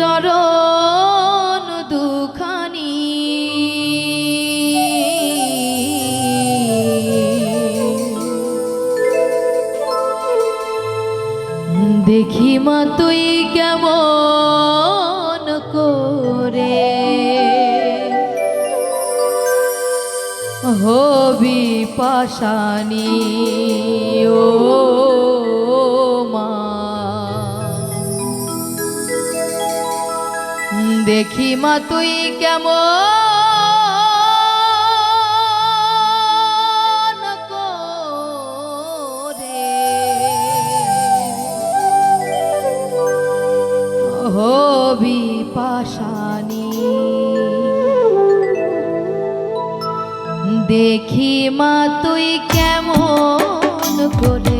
চরণ দুখানি। দেখি মা তুই কেমন করে হবি পাশানি? ও দেখি মা তুই কেমন হবি পাশানি দেখি মা তুই কেমন করে?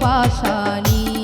পাশানি।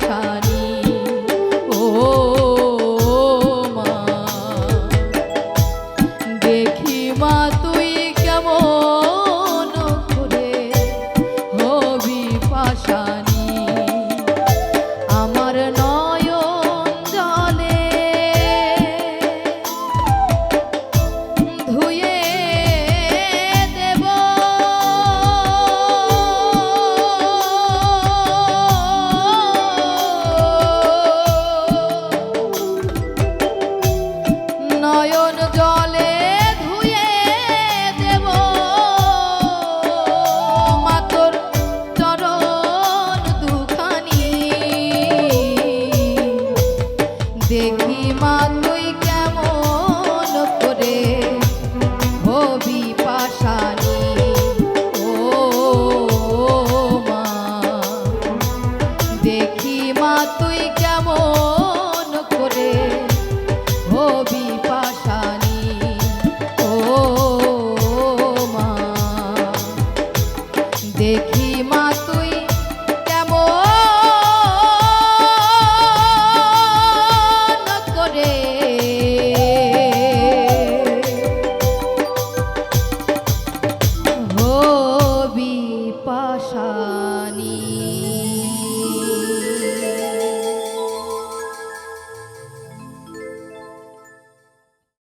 আশার দেখি মা তুই কেমন করে। হবি ও মা। দেখি মা তুই কেমন করে।